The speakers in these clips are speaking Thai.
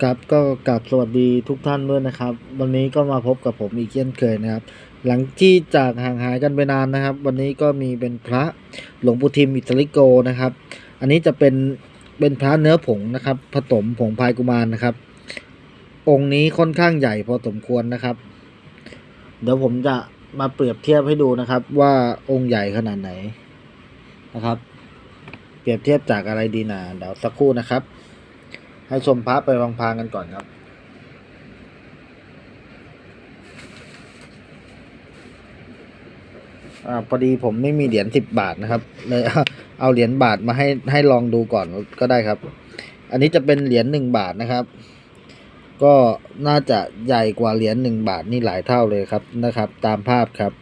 ครับก็กราบสวัสดีทุกท่านด้วยนะครับ วันนี้ก็มาพบกับผมอีกเช่นเคยนะครับ หลังที่จากห่างหายกันไปนานนะครับ วันนี้ก็มีเป็นพระหลวงปู่ทิมอิตาลิโกนะครับ อันนี้จะเป็นเป็นพระเนื้อผงนะครับ ผสมผงพายกุมารนะครับ องค์นี้ค่อนข้างใหญ่พอสมควรนะครับ เดี๋ยวผมจะมาเปรียบเทียบให้ดูนะครับ ว่าองค์ใหญ่ขนาดไหนนะครับ เปรียบเทียบจากอะไรดีนะเดี๋ยวสักครู่นะครับ ให้ชมพระไปพลางๆกันก่อนครับ อ่าพอดีผมไม่มีเหรียญสิบบาทนะครับเลยเอาเอาเหรียญบาทมาให้ให้ลองดูก่อนก็ได้ครับ อันนี้จะเป็นเหรียญหนึ่งบาทนะครับ ก็น่าจะใหญ่กว่าเหรียญหนึ่งบาทนี่หลายเท่าเลยครับนะครับ ตามภาพครับ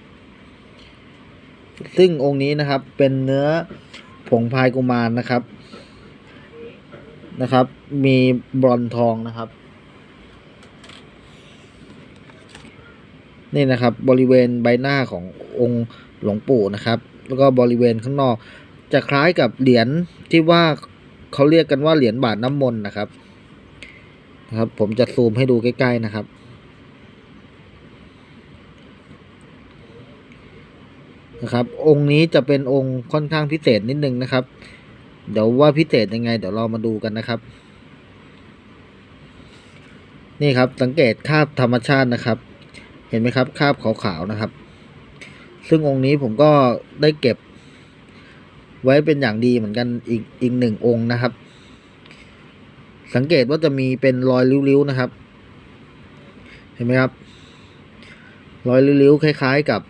ซึ่งองค์นี้นะครับเป็นเนื้อผงพายกุมารนะครับ นะครับ มีบรอนทองนะครับ นี่นะครับบริเวณใบหน้าขององค์หลวงปู่นะครับ แล้วก็บริเวณข้างนอก จะคล้ายกับเหรียญที่ว่าเขาเรียกกันว่าเหรียญบาทน้ำมนต์นะครับนะครับ ผมจะซูมให้ดูใกล้ๆนะครับนะครับ องค์นี้จะเป็นองค์ค่อนข้างพิเศษนิดนึงนะครับ เดี๋ยวว่าพิเศษยังไง เดี๋ยวเรามาดูกันนะครับ นี่ครับสังเกตคาบธรรมชาตินะครับ เห็นไหมครับคาบขาวๆนะครับ ซึ่งองค์นี้ผมก็ได้เก็บ ไว้เป็นอย่างดีเหมือนกันอีกอีกหนึ่งองค์นะครับ สังเกตว่าจะมีเป็นรอยริ้วๆนะครับ เห็นไหมครับ รอยริ้วๆคล้าย ๆ กับ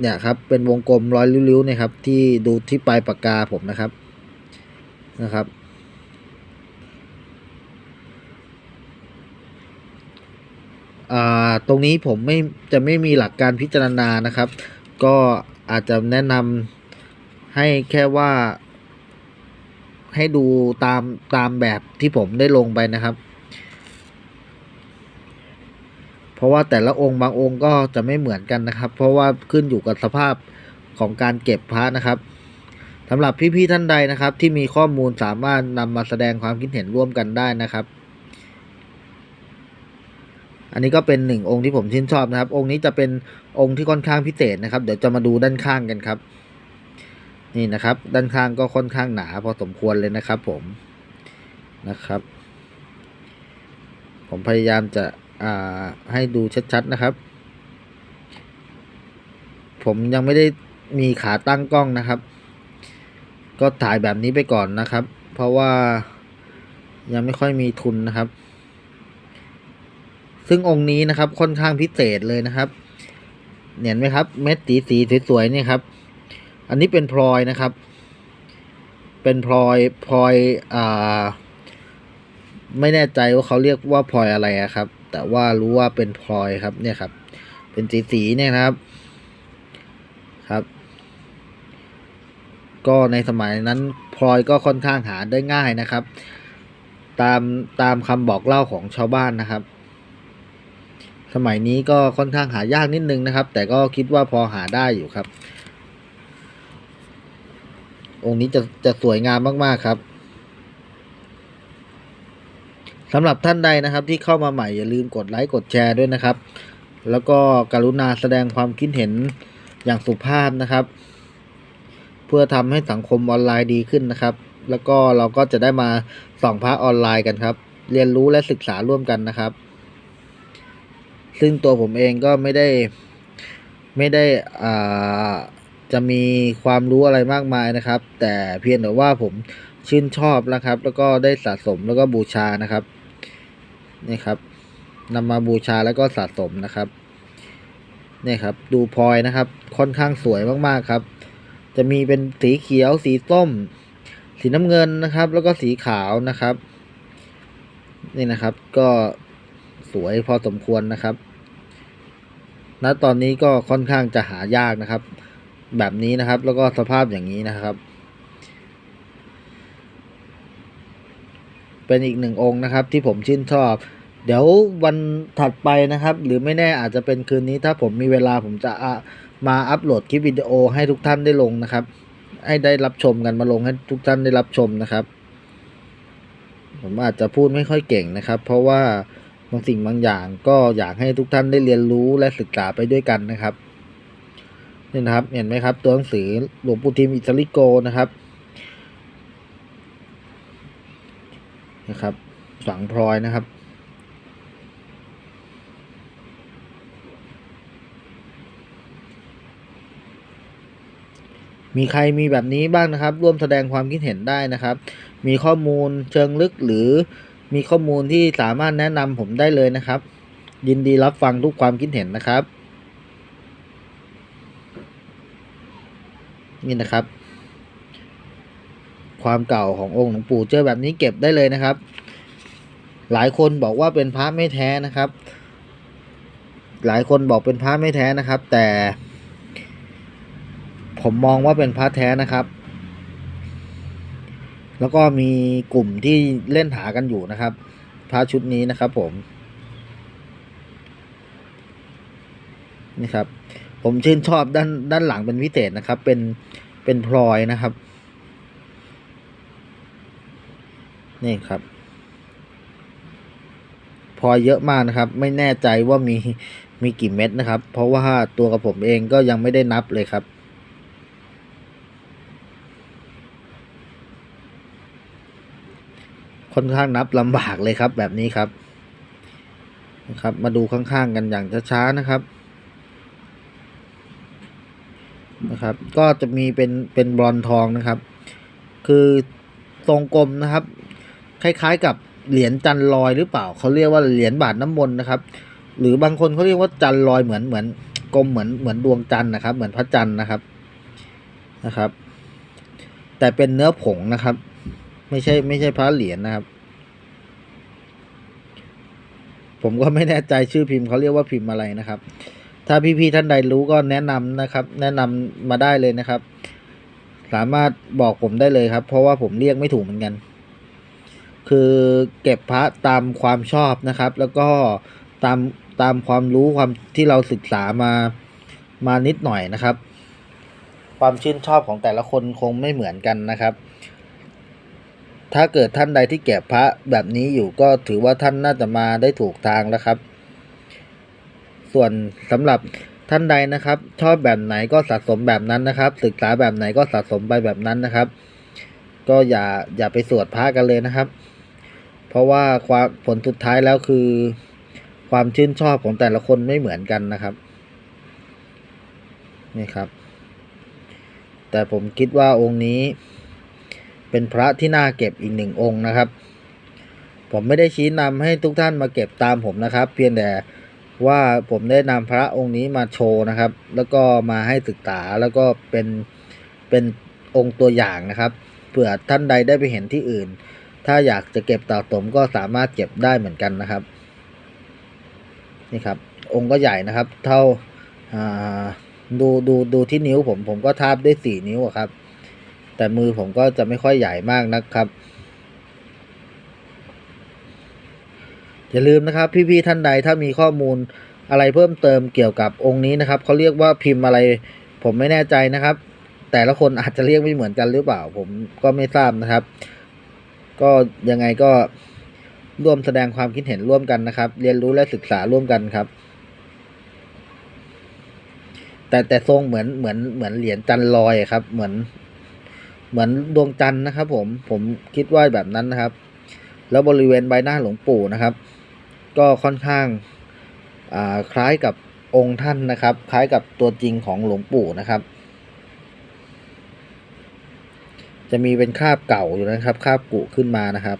เนี่ยครับเป็นวงกลมรอยริ้วๆนี่ยครับ ที่ดูที่ปลายปากกาผมนะครับ นะครับ ตรงนี้ผมไม่จะไม่มีหลักการพิจารณานะครับ ก็อาจจะแนะนำให้แค่ว่า ให้ดูตามตามแบบที่ผมได้ลงไปนะครับ เพราะว่าแต่ละองค์บางองค์ก็จะไม่เหมือนกันนะครับ เพราะว่าขึ้นอยู่กับสภาพของการเก็บพระนะครับ สำหรับพี่ๆท่านใดนะครับ ที่มีข้อมูลสามารถนำมาแสดงความคิดเห็นร่วมกันได้นะครับ อันนี้ก็เป็นหนึ่งองค์ที่ผมชื่นชอบนะครับ องค์นี้จะเป็นองค์ที่ค่อนข้างพิเศษนะครับ เดี๋ยวจะมาดูด้านข้างกันครับ นี่นะครับ ด้านข้างก็ค่อนข้างหนาพอสมควรเลยนะครับ ผมนะครับ ผมพยายามจะให้ดูชัดๆนะครับ ผมยังไม่ได้มีขาตั้งกล้องนะครับ ก็ถ่ายแบบนี้ไปก่อนนะครับ เพราะว่ายังไม่ค่อยมีทุนนะครับ ซึ่งองค์นี้นะครับค่อนข้างพิเศษเลยนะครับเห็นไหมครับ เม็ดสีสีสวยๆนี่ครับ อันนี้เป็นพลอยนะครับ เป็นพลอยพลอยอ่าไม่แน่ใจว่าเขาเรียกว่าพลอยอะไระครับ แต่ว่ารู้ว่าเป็นพลอยครับเนี่ยครับ เป็นสีสีเนี่ยครับ ก็ในสมัยนั้นพลอยก็ค่อนข้างหาได้ง่ายนะครับ ตามตามคำบอกเล่าของชาวบ้านนะครับ สมัยนี้ก็ค่อนข้างหายากนิดนึงนะครับ แต่ก็คิดว่าพอหาได้อยู่ครับ องค์นี้จะจะสวยงามมากๆครับสำหรับท่านใดนะครับที่เข้ามาใหม่อย่าลืมกดไลค์กดแชร์ด้วยนะครับ แล้วก็กรุณาแสดงความคิดเห็นอย่างสุภาพนะครับ เพื่อทำให้สังคมออนไลน์ดีขึ้นนะครับ แล้วก็เราก็จะได้มาส่องพระออนไลน์กันครับ เรียนรู้และศึกษาร่วมกันนะครับ ซึ่งตัวผมเองก็ไม่ได้ไม่ได้อ่าจะมีความรู้อะไรมากมายนะครับ แต่เพียงแต่ว่าผมชื่นชอบนะครับ แล้วก็ได้สะสมแล้วก็บูชานะครับนี่ครับนำมาบูชาแล้วก็สะสมนะครับนี่ครับ ดูพลอยนะครับ ค่อนข้างสวยมากๆครับ จะมีเป็นสีเขียว สีส้ม สีน้ำเงินนะครับ แล้วก็สีขาวนะครับ นี่นะครับ ก็สวยพอสมควรนะครับณตอนนี้ก็ค่อนข้างจะหายากนะครับ แบบนี้นะครับ แล้วก็สภาพอย่างนี้นะครับ เป็นอีกหนึ่งองค์นะครับ ที่ผมชื่นชอบ เดี๋ยววันถัดไปนะครับ หรือไม่แน่อาจจะเป็นคืนนี้ถ้าผมมีเวลาผมจะอะ มาอัปโหลดคลิปวิดีโอให้ทุกท่านได้ลงนะครับ ให้ได้รับชมกันมาลงให้ทุกท่านได้รับชมนะครับ ผมอาจจะพูดไม่ค่อยเก่งนะครับ เพราะว่าบางสิ่งบางอย่างก็อยากให้ทุกท่านได้เรียนรู้และศึกษาไปด้วยกันนะครับนี่นะครับ เห็นไหมครับ ตัวหนังสือหลวงปู่ทิมอิตาลิโกนะครับนะครับ ฝังพลอยนะครับ มีใครมีแบบนี้บ้างนะครับ ร่วมแสดงความคิดเห็นได้นะครับ มีข้อมูลเชิงลึกหรือมีข้อมูลที่สามารถแนะนำผมได้เลยนะครับ ยินดีรับฟังทุกความคิดเห็นนะครับ นี่นะครับ ความเก่าขององค์หลวงปู่เจอแบบนี้เก็บได้เลยนะครับ หลายคนบอกว่าเป็นพระไม่แท้นะครับ หลายคนบอกเป็นพระไม่แท้นะครับ แต่ ผมมองว่าเป็นพระแท้นะครับ แล้วก็มีกลุ่มที่เล่นหากันอยู่นะครับพระชุดนี้นะครับผมนี่ครับ ผมชื่นชอบด้านด้านหลังเป็นพิเศษนะครับ เป็นเป็นพลอยนะครับ นี่ครับพลอยเยอะมากนะครับ ไม่แน่ใจว่ามีมีกี่เม็ดนะครับ เพราะว่าตัวกับผมเองก็ยังไม่ได้นับเลยครับ ค่อนข้างนับลำบากเลยครับแบบนี้ครับนะครับ มาดูข้างๆกันอย่างช้าๆนะครับนะครับ ก็จะมีเป็นเป็นบอลทองนะครับ คือทรงกลมนะครับ คล้ายๆกับเหรียญจันลอยหรือเปล่าเขาเรียกว่าเหรียญบาทน้ำมนต์นะครับ หรือบางคนเขาเรียกว่าจันลอยเหมือนเหมือนกลมเหมือนเหมือนดวงจันทร์นะครับ เหมือนพระจันทร์นะครับนะครับ แต่เป็นเนื้อผงนะครับ ไม่ใช่ไม่ใช่พระเหรียญนะครับ ผมก็ไม่แน่ใจชื่อพิมพ์เขาเรียกว่าพิมพ์อะไรนะครับ ถ้าพี่ๆท่านใดรู้ก็แนะนำนะครับ แนะนำมาได้เลยนะครับ สามารถบอกผมได้เลยครับ เพราะว่าผมเรียกไม่ถูกเหมือนกัน คือเก็บพระตามความชอบนะครับ แล้วก็ตามตามความรู้ความที่เราศึกษามามานิดหน่อยนะครับ ความชื่นชอบของแต่ละคนคงไม่เหมือนกันนะครับ ถ้าเกิดท่านใดที่เก็บพระแบบนี้อยู่ก็ถือว่าท่านน่าจะมาได้ถูกทางแล้วครับ ส่วนสำหรับท่านใดนะครับ ชอบแบบไหนก็สะสมแบบนั้นนะครับ ศึกษาแบบไหนก็สะสมไปแบบนั้นนะครับ ก็อย่าอย่าไปสวดพระกันเลยนะครับ เพราะว่าความผลสุดท้ายแล้วคือ ความชื่นชอบของแต่ละคนไม่เหมือนกันนะครับนี่ครับ แต่ผมคิดว่าองค์นี้ เป็นพระที่น่าเก็บอีกหนึ่งองค์นะครับ ผมไม่ได้ชี้นำให้ทุกท่านมาเก็บตามผมนะครับ เพียงแต่ว่าผมได้นำพระองค์นี้มาโชว์นะครับ แล้วก็มาให้ศึกษาแล้วก็เป็นเป็นองค์ตัวอย่างนะครับเผื่อท่านใดได้ไปเห็นที่อื่น ถ้าอยากจะเก็บต่อสมก็สามารถเก็บได้เหมือนกันนะครับนี่ครับองค์ก็ใหญ่นะครับ เท่าาดูดูดูที่นิ้วผมผมก็ทาบได้สี่นิ้วครับ แต่มือผมก็จะไม่ค่อยใหญ่มากนะครับ อย่าลืมนะครับ พี่ๆท่านใดถ้ามีข้อมูลอะไรเพิ่มเติมเกี่ยวกับองค์นี้นะครับเขาเรียกว่าพิมพ์อะไร ผมไม่แน่ใจนะครับ แต่ละคนอาจจะเรียกไม่เหมือนกันหรือเปล่า ผมก็ไม่ทราบนะครับ ก็ยังไงก็ร่วมแสดงความคิดเห็นร่วมกันนะครับ เรียนรู้และศึกษาร่วมกันครับ แต่แต่ทรงเหมือนเหมือนเหมือนเหรียญจันลอยครับ เหมือน เหมือนดวงจันทร์นะครับ ผมผมคิดว่าแบบนั้นนะครับ แล้วบริเวณใบหน้าหลวงปู่นะครับ ก็ค่อนข้างาคล้ายกับองค์ท่านนะครับ คล้ายกับตัวจริงของหลวงปู่นะครับ จะมีเป็นคราบเก่าอยู่นะครับคราบกุขึ้นมานะครับ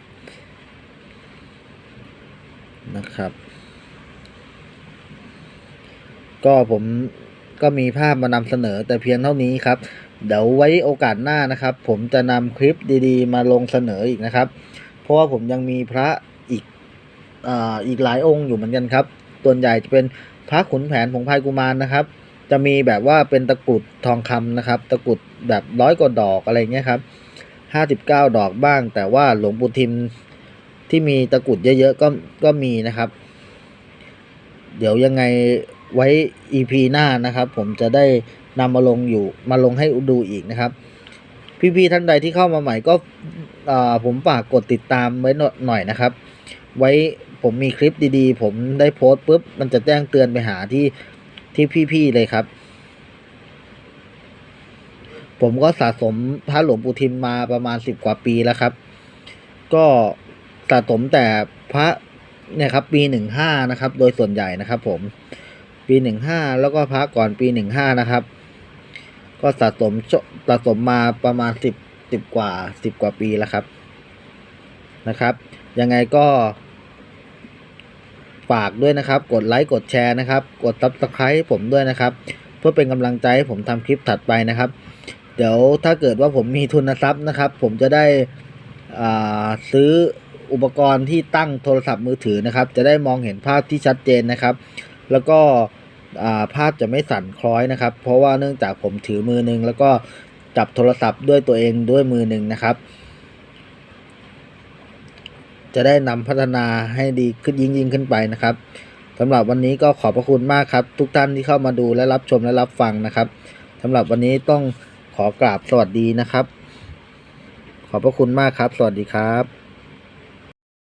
นะครับ ก็ผมก็มีภาพมานำเสนอแต่เพียงเท่านี้ครับ เดี๋ยวไว้โอกาสหน้านะครับ ผมจะนำคลิปดีๆ มาลงเสนออีกนะครับ เพราะว่าผมยังมีพระอีกอ่าอีกหลายองค์อยู่เหมือนกันครับส่วนใหญ่จะเป็นพระขุนแผนผงพายกุมารนะครับ จะมีแบบว่าเป็นตะกรุดทองคำนะครับ ตะกรุดแบบร้อยกว่าดอกอะไรเงี้ยครับห้าสิบเก้าดอกบ้าง แต่ว่าหลวงปู่ทิมที่มีตะกรุดเยอะๆก็ก็มีนะครับ เดี๋ยวยังไงไว้ EP หน้านะครับ ผมจะได้ นำมาลงอยู่มาลงให้ดูอีกนะครับ พี่ๆท่านใดที่เข้ามาใหม่ก็ผมฝากกดติดตามไว้หน่อยหน่อยนะครับ ไว้ผมมีคลิปดีๆ ผมได้โพสต์ปุ๊บมันจะแจ้งเตือนไปหาที่ที่พี่ๆเลยครับ ผมก็สะสมพระหลวงปู่ทิมมาประมาณสิบกว่าปีแล้วครับ ก็สะสมแต่พระเนี่ยครับปีหนึ่งห้านะครับ โดยส่วนใหญ่นะครับ ผมปีหนึ่งห้าแล้วก็พระก่อนปีหนึ่งห้านะครับ ก็สะสมสะสมมาประมาณสิบสิบกว่าสิบกว่าปีแล้วครับนะครับ ยังไงก็ ฝากด้วยนะครับ กดไลค์กดแชร์นะครับ กด subscribe ผมด้วยนะครับ เพื่อเป็นกำลังใจให้ผมทำคลิปถัดไปนะครับ เดี๋ยวถ้าเกิดว่าผมมีทุนทรัพย์นะครับ ผมจะได้ซื้ออุปกรณ์ที่ตั้งโทรศัพท์มือถือนะครับ จะได้มองเห็นภาพที่ชัดเจนนะครับ แล้วก็ ภาพจะไม่สั่นคล้อยนะครับ เพราะว่าเนื่องจากผมถือมือหนึง แล้วก็จับโทรศัพท์ด้วยตัวเองด้วยมือหนึ่งนะครับ จะได้นำพัฒนาให้ดีขึ้นยิ่งยิ่งขึ้นไปนะครับสำหรับวันนี้ก็ขอบพระคุณมากครับ ทุกท่านที่เข้ามาดูและรับชมและรับฟังนะครับสำหรับวันนี้ต้องขอกราบสวัสดีนะครับ ขอบพระคุณมากครับ สวัสดีครับ